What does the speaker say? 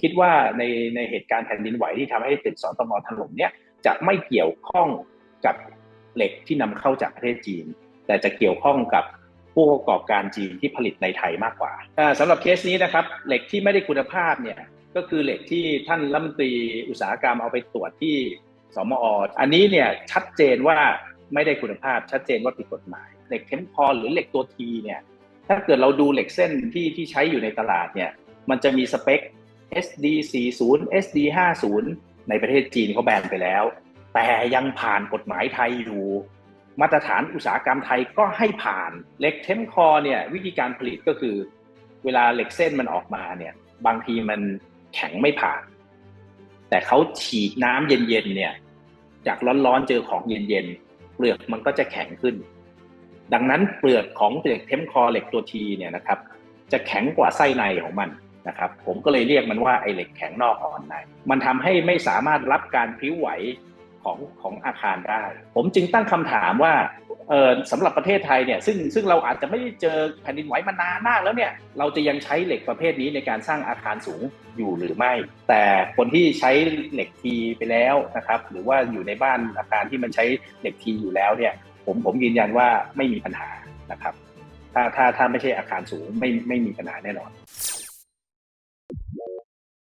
คิดว่าในในเหตุการณ์แผ่นดินไหวที่ทำให้ตึกสตงถล่มเนี่ยจะไม่เกี่ยวข้องกับเหล็กที่นำเข้าจากประเทศจีน แต่จะเกี่ยวข้องกับผู้ประกอบการจีนที่ผลิตในไทยมากกว่าสำหรับเคสนี้นะครับเหล็กที่ไม่ได้คุณภาพเนี่ยก็คือเหล็กที่ท่านรัฐมนตรีอุตสาหกรรมเอาไปตรวจที่สมอ อันนี้เนี่ยชัดเจนว่าไม่ได้คุณภาพชัดเจนว่าผิดกฎหมาย เหล็กเทมพอหรือเหล็กตัวทีเนี่ยถ้าเกิดเราดูเหล็กเส้นที่ที่ใช้อยู่ในตลาดเนี่ยมันจะมีสเปค SD 40 SD 50ในประเทศจีนเขาแบนไปแล้ว แต่ยังผ่านกฎหมายไทยอยู่ มาตรฐานอุตสาหกรรมไทยก็ให้ผ่านเหล็กเทมคอเนี่ยวิธีการผลิตก็คือ เวลาเหล็กเส้นมันออกมาเนี่ยบางทีมันแข็งไม่ผ่าน แต่เขาฉีดน้ำเย็นๆเนี่ย จากร้อนๆเจอของเย็นๆเปลือกมันก็จะแข็งขึ้น ดังนั้นเปลือกของเหล็กเทมคอเหล็กตัวทีเนี่ยนะครับ จะแข็งกว่าไส้ในของมัน นะครับผมก็เลยเรียกมันว่าไอเหล็กแข็งนอกอ่อนในมันทำให้ไม่สามารถรับการพลิ้วไหวของของอาคารได้ ผมจึงตั้งคำถามว่าเออสำหรับประเทศไทยเนี่ยซึ่งซึ่งเราอาจจะไม่ได้เจอแผ่นดินไหวมานานมากแล้วเนี่ยเราจะยังใช้เหล็กประเภทนี้ในการสร้างอาคารสูงอยู่หรือไม่ แต่คนที่ใช้เหล็กทีไปแล้วนะครับหรือว่าอยู่ในบ้านอาคารที่มันใช้เหล็กทีอยู่แล้วเนี่ยผมผมยืนยันว่าไม่มีปัญหานะครับถ้าถ้าถ้าไม่ใช่อาคารสูงไม่ไม่มีปัญหาแน่นอน